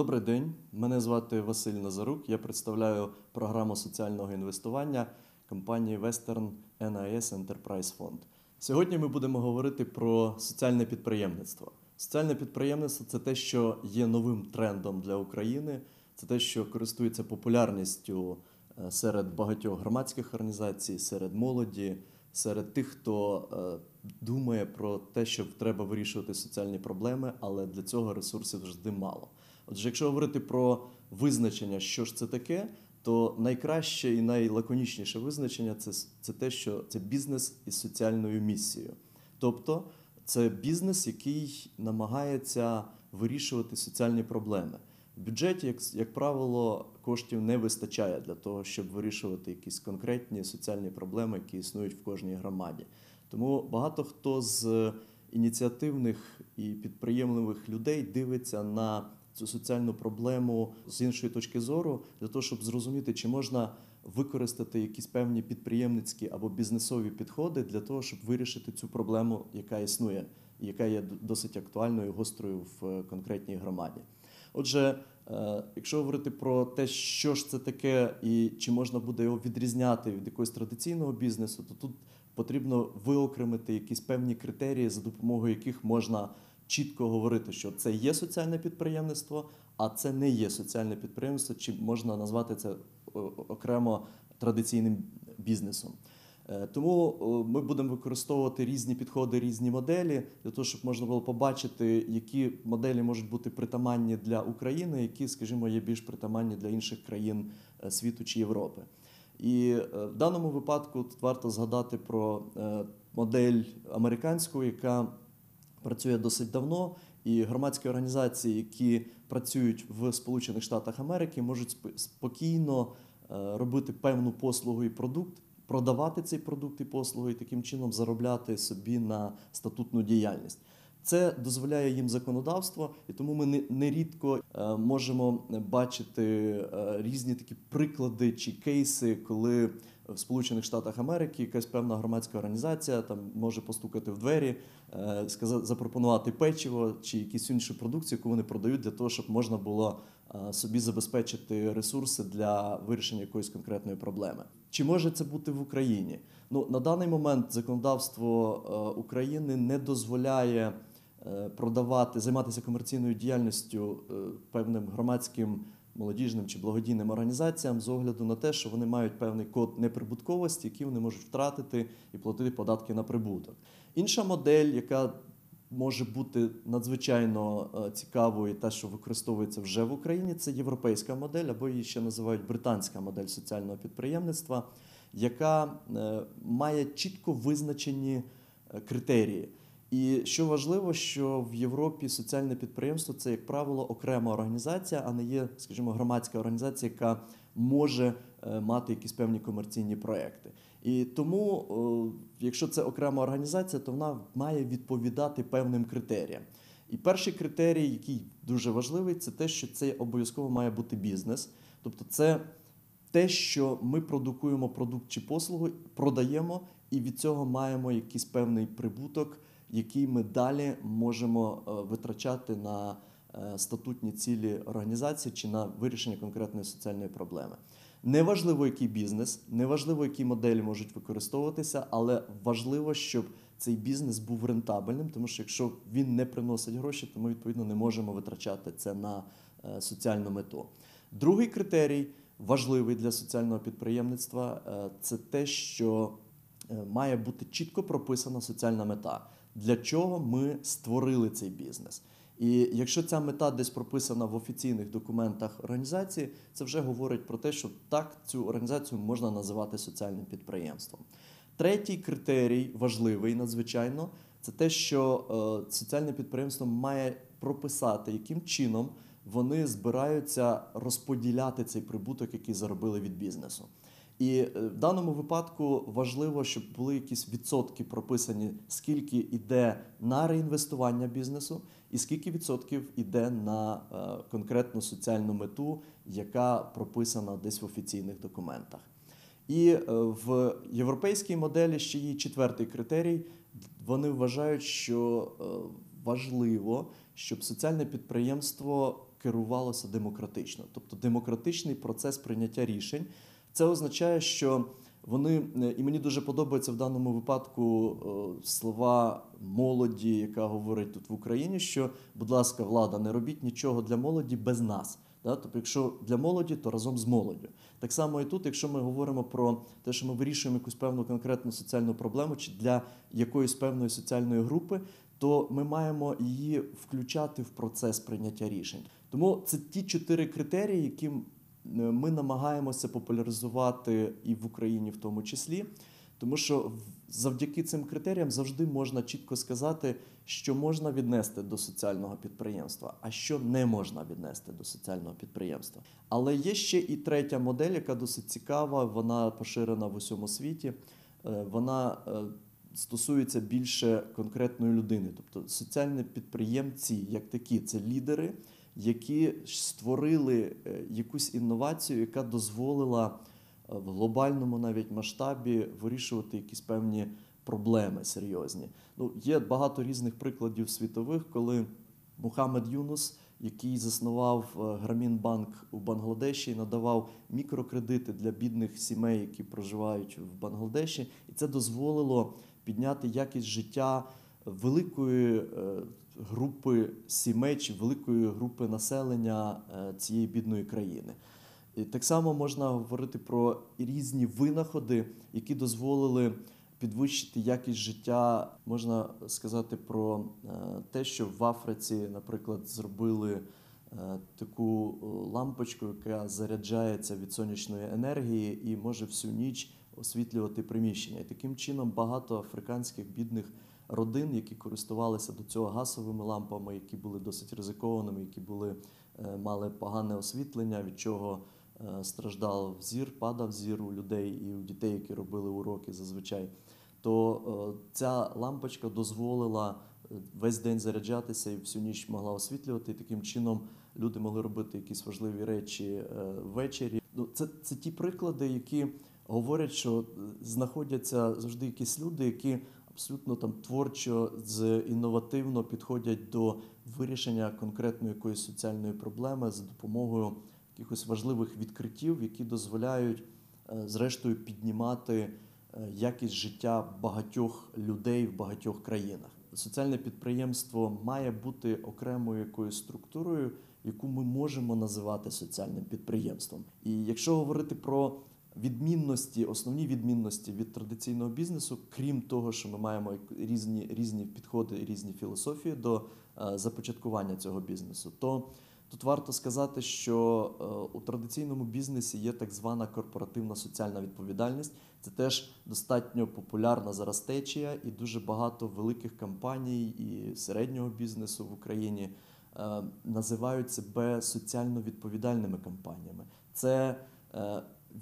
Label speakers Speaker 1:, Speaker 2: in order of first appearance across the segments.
Speaker 1: Добрий день, мене звати Василь Назарук. Я представляю програму соціального інвестування компанії Western NIS Enterprise Fund. Сьогодні ми будемо говорити про соціальне підприємництво. Соціальне підприємництво це те, що є новим трендом для України, це те, що користується популярністю е, серед багатьох громадських організацій, серед молоді, серед тих, хто е, думає про те, що треба вирішувати соціальні проблеми, але для цього ресурсів завжди мало. Отже, якщо говорити про визначення, що ж це таке, то найкраще і найлаконічніше визначення це, це те, що це бізнес із соціальною місією. Тобто це бізнес, який намагається вирішувати соціальні проблеми. В бюджеті, як, як правило, коштів не вистачає для того, щоб вирішувати якісь конкретні соціальні проблеми, які існують в кожній громаді. Тому багато хто з ініціативних і підприємливих людей дивиться на цю соціальну проблему з іншої точки зору, для того, щоб зрозуміти, чи можна використати якісь певні підприємницькі або бізнесові підходи для того, щоб вирішити цю проблему, яка існує, і яка є досить актуальною гострою в е, конкретній громаді. Отже, е, якщо говорити про те, що ж це таке, і чи можна буде його відрізняти від якогось традиційного бізнесу, то тут потрібно виокремити якісь певні критерії, за допомогою яких можна чітко говорити, що це є соціальне підприємництво, а це не є соціальне підприємство, чи можна назвати це окремо традиційним бізнесом. Е, тому ми будемо використовувати різні підходи, різні моделі для того, щоб можна було побачити, які моделі можуть бути притаманні для України, які, скажімо, є більш притаманні для інших країн е, світу чи Європи. І е, в даному випадку тут варто згадати про модель американську, яка працює досить давно, і громадські організації, які працюють в Сполучених Штатах Америки, можуть спокійно е, робити певну послугу і продукт, продавати цей продукт і послугу, і таким чином заробляти собі на статутну діяльність. Це дозволяє їм законодавство, і тому ми нерідко е, можемо бачити е, різні такі приклади чи кейси, коли в Сполучених Штатах Америки якась певна громадська організація там може постукати в двері, е, сказати, запропонувати печиво чи якісь іншу продукцію, яку вони продають для того, щоб можна було собі забезпечити ресурси для вирішення якоїсь конкретної проблеми. Чи може це бути в Україні? Ну на даний момент законодавство України не дозволяє. Е, продавати, займатися комерційною діяльністю е, певним громадським молодіжним чи благодійним організаціям з огляду на те, що вони мають певний код неприбутковості, який вони можуть втратити і платити податки на прибуток. Інша модель, яка може бути надзвичайно е, цікавою, та що використовується вже в Україні, це європейська модель, або її ще називають британська модель соціального підприємництва, яка має чітко визначені критерії. І що важливо, що в Європі соціальне підприємство це, як правило, окрема організація, а не є, скажімо, громадська організація, яка може е, мати якісь певні комерційні проекти. І тому, якщо це окрема організація, то вона має відповідати певним критеріям. І перший критерій, який дуже важливий, це те, що це обов'язково має бути бізнес. Тобто, це те, що ми продукуємо продукт чи послугу, продаємо, і від цього маємо якийсь певний прибуток який ми далі можемо е, витрачати на е, статутні цілі організації чи на вирішення конкретної соціальної проблеми. Неважливо, який бізнес, неважливо, які моделі можуть використовуватися, але важливо, щоб цей бізнес був рентабельним, тому що якщо він не приносить гроші, то ми відповідно не можемо витрачати це на е, соціальну мету. Другий критерій важливий для соціального підприємництва це те, що має бути чітко прописана соціальна мета для чого ми створили цей бізнес. І якщо ця мета десь прописана в офіційних документах організації, це вже говорить про те, що так цю організацію можна називати соціальним підприємством. Третій критерій важливий надзвичайно це те, що е, соціальне підприємство має прописати, яким чином вони збираються розподіляти цей прибуток, який заробили від бізнесу. І е, в даному випадку важливо, щоб були якісь відсотки прописані, скільки йде на реінвестування бізнесу, і скільки відсотків йде на е, конкретну соціальну мету, яка прописана десь в офіційних документах. І е, в європейській моделі ще є четвертий критерій. Вони вважають, що важливо, щоб соціальне підприємство керувалося демократично, тобто демократичний процес прийняття рішень. Це означає, що вони е, і мені дуже подобаються в даному випадку е, слова молоді, яка говорить тут в Україні, що, будь ласка, влада, не робіть нічого для молоді без нас. Тобто, якщо для молоді, то разом з молоддю. Так само і тут, якщо ми говоримо про те, що ми вирішуємо якусь певну конкретну соціальну проблему чи для якоїсь певної соціальної групи, то ми маємо її включати в процес прийняття рішень. Тому це ті чотири критерії, які ми намагаємося популяризувати і в Україні, в тому числі. Тому що завдяки цим критеріям завжди можна чітко сказати, що можна віднести до соціального підприємства, а що не можна віднести до соціального підприємства. Але є ще і третя модель, яка досить цікава. Вона поширена в усьому світі. Е, Вона е, стосується більше конкретної людини. Тобто соціальні підприємці, як такі, це лідери, які створили е, якусь інновацію, яка дозволила е, в глобальному навіть масштабі вирішувати якісь певні проблеми серйозні. Ну, є багато різних прикладів світових, коли Мухаммед Юнус, який заснував е, Грамінбанк у Бангладеші, надавав мікрокредити для бідних сімей, які проживають в Бангладеші, і це дозволило підняти якість життя великої е, групи сімей чи великої групи населення е, цієї бідної країни. І так само можна говорити про різні винаходи, які дозволили підвищити якість життя. Можна сказати про е, те, що в Африці, наприклад, зробили таку лампочку, яка заряджається від сонячної енергії і може всю ніч освітлювати приміщення. І таким чином багато африканських бідних родин, які користувалися до цього газовими лампами, які були досить ризикованими, які були, е, мали погане освітлення, від чого е, страждав зір, падав зір у людей і у дітей, які робили уроки зазвичай. То е, ця лампочка дозволила весь день заряджатися і всю ніч могла освітлювати. І таким чином люди могли робити якісь важливі речі ввечері. Ну, це, це ті приклади, які говорять, що знаходяться завжди якісь люди, які абсолютно там творчо з інновативно підходять до вирішення конкретної якоїсь соціальної проблеми за допомогою якихось важливих відкриттів, які дозволяють е, зрештою піднімати е, якість життя багатьох людей в багатьох країнах. Соціальне підприємство має бути окремою якоюсь структурою, яку ми можемо називати соціальним підприємством. І якщо говорити про відмінності, основні відмінності від традиційного бізнесу, крім того, що ми маємо різні, різні підходи і різні філософії до е, започаткування цього бізнесу, то Тут варто сказати, що е, у традиційному бізнесі є так звана корпоративна соціальна відповідальність. Це теж достатньо популярна зараз течія, і дуже багато великих компаній і середнього бізнесу в Україні е, називають себе соціально відповідальними компаніями. Це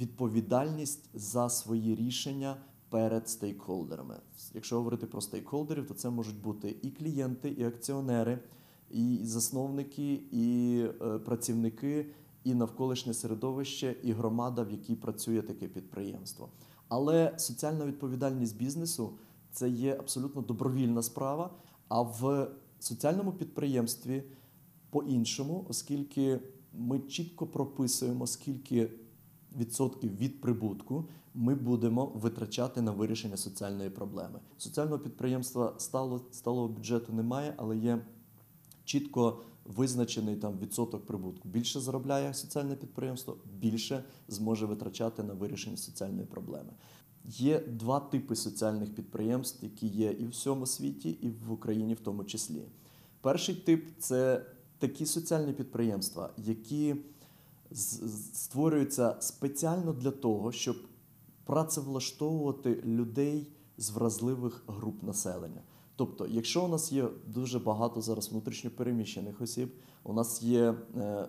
Speaker 1: відповідальність за свої рішення перед стейкхолдерами. Якщо говорити про стейкхолдерів, то це можуть бути і клієнти, і акціонери і засновники, і е, працівники, і навколишнє середовище, і громада, в якій працює таке підприємство. Але соціальна відповідальність бізнесу це є абсолютно добровільна справа. А в соціальному підприємстві по-іншому, оскільки ми чітко прописуємо, скільки відсотків від прибутку ми будемо витрачати на вирішення соціальної проблеми. Соціального підприємства стало сталого бюджету немає, але є чітко визначений там відсоток прибутку. Більше заробляє соціальне підприємство, більше зможе витрачати на вирішення соціальної проблеми. Є два типи соціальних підприємств, які є і в всьому світі, і в Україні в тому числі. Перший тип це такі соціальні підприємства, які створюються спеціально для того, щоб працевлаштовувати людей з вразливих груп населення. Тобто, якщо у нас є дуже багато зараз внутрішньопереміщених осіб, у нас є е,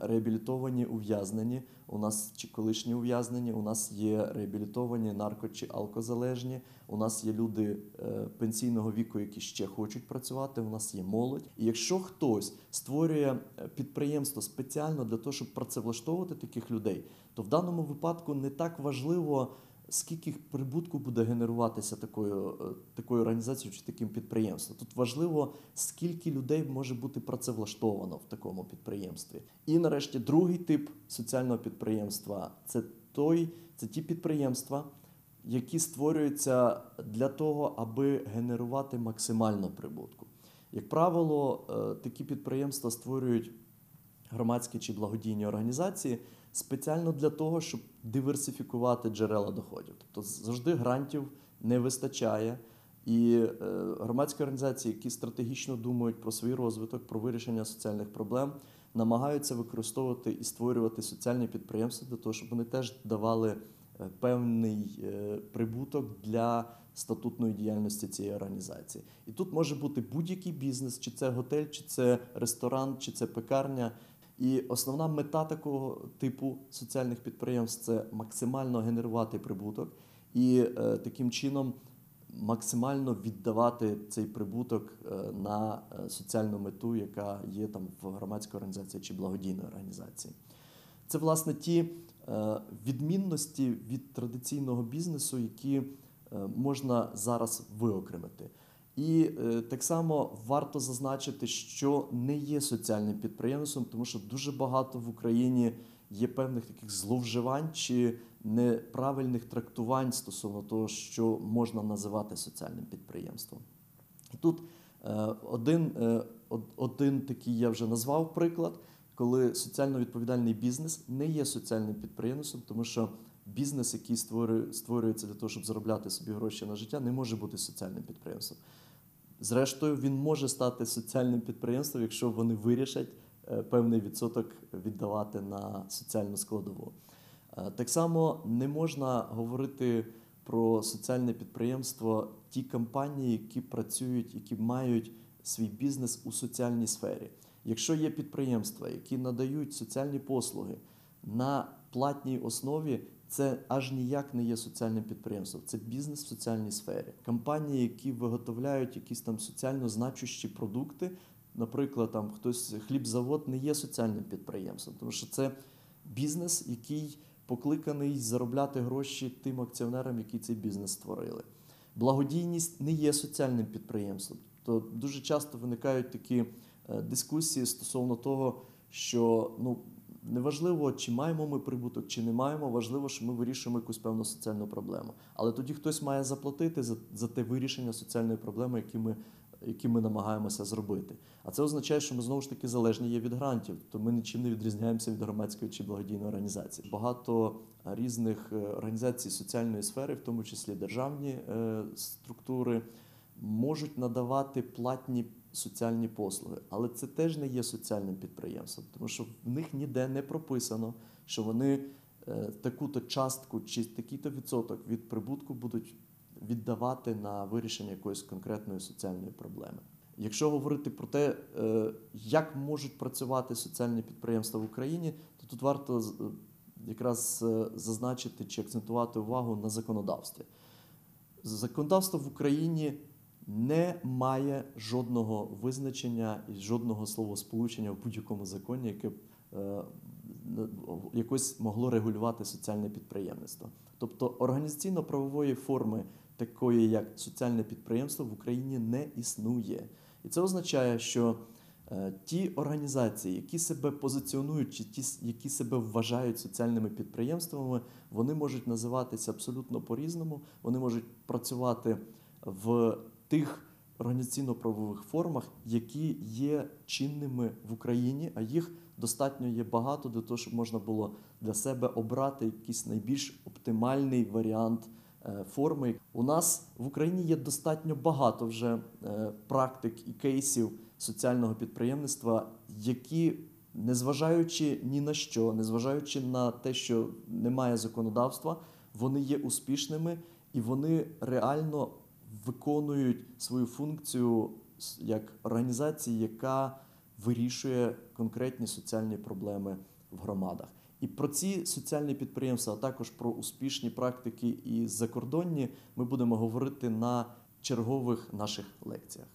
Speaker 1: реабілітовані ув'язнені, у нас чи колишні ув'язнені, у нас є реабілітовані нарко чи алкозалежні, у нас є люди е, пенсійного віку, які ще хочуть працювати, у нас є молодь. І якщо хтось створює е, підприємство спеціально для того, щоб працевлаштовувати таких людей, то в даному випадку не так важливо скільки прибутку буде генеруватися такою, е, такою організацією чи таким підприємством. Тут важливо, скільки людей може бути працевлаштовано в такому підприємстві. І нарешті другий тип соціального підприємства це той, це ті підприємства, які створюються для того, аби генерувати максимально прибутку. Як правило, е, такі підприємства створюють громадські чи благодійні організації спеціально для того, щоб диверсифікувати джерела доходів. Тобто завжди грантів не вистачає. І е, громадські організації, які стратегічно думають про свій розвиток, про вирішення соціальних проблем, намагаються використовувати і створювати соціальні підприємства для того, щоб вони теж давали е, певний е, прибуток для статутної діяльності цієї організації. І тут може бути будь-який бізнес, чи це готель, чи це ресторан, чи це пекарня. І основна мета такого типу соціальних підприємств це максимально генерувати прибуток і е, таким чином максимально віддавати цей прибуток е, на е, соціальну мету, яка є там в громадській організації чи благодійної організації. Це власне ті відмінності від традиційного бізнесу, які можна зараз виокремити. І е, так само варто зазначити, що не є соціальним підприємством, тому що дуже багато в Україні є певних таких зловживань чи неправильних трактувань стосовно того, що можна називати соціальним підприємством. І тут е, один, е, один такий я вже назвав приклад, коли соціально відповідальний бізнес не є соціальним підприємством, тому що бізнес, який створює, створюється для того, щоб заробляти собі гроші на життя, не може бути соціальним підприємством. Зрештою, він може стати соціальним підприємством, якщо вони вирішать е, певний відсоток віддавати на соціальну складову. Е, Так само не можна говорити про соціальне підприємство ті компанії, які працюють, які мають свій бізнес у соціальній сфері. Якщо є підприємства, які надають соціальні послуги на платній основі, це аж ніяк не є соціальним підприємством. Це бізнес в соціальній сфері. Компанії, які виготовляють якісь там соціально значущі продукти, наприклад, там хтось хлібзавод не є соціальним підприємством, тому що це бізнес, який покликаний заробляти гроші тим акціонерам, які цей бізнес створили. Благодійність не є соціальним підприємством. То дуже часто виникають такі е, дискусії стосовно того, що ну неважливо, чи маємо ми прибуток, чи не маємо, важливо, що ми вирішуємо якусь певну соціальну проблему. Але тоді хтось має заплатити за, за те вирішення соціальної проблеми, які ми, які ми намагаємося зробити. А це означає, що ми знову ж таки залежні є від грантів, то ми нічим не відрізняємося від громадської чи благодійної організації. Багато різних е, організацій соціальної сфери, в тому числі державні е, структури, можуть надавати платні соціальні послуги, але це теж не є соціальним підприємством, тому що в них ніде не прописано, що вони е, таку-то частку чи такий-то відсоток від прибутку будуть віддавати на вирішення якоїсь конкретної соціальної проблеми. Якщо говорити про те, е, як можуть працювати соціальні підприємства в Україні, то тут варто е, якраз зазначити чи акцентувати увагу на законодавстві. Законодавство в Україні не має жодного визначення і жодного словосполучення в будь-якому законі, яке б е, якось могло регулювати соціальне підприємництво. Тобто організаційно-правової форми, такої як соціальне підприємство, в Україні не існує. І це означає, що е, ті організації, які себе позиціонують, чи ті, які себе вважають соціальними підприємствами, вони можуть називатися абсолютно по-різному. Вони можуть працювати в тих організаційно-правових формах, які є чинними в Україні, а їх достатньо є багато для того, щоб можна було для себе обрати якийсь найбільш оптимальний варіант е, форми. У нас в Україні є достатньо багато вже е, практик і кейсів соціального підприємництва, які, незважаючи ні на що, незважаючи на те, що немає законодавства, вони є успішними і вони реально виконують свою функцію як організації, яка вирішує конкретні соціальні проблеми в громадах. І про ці соціальні підприємства, а також про успішні практики і закордонні, ми будемо говорити на чергових наших лекціях.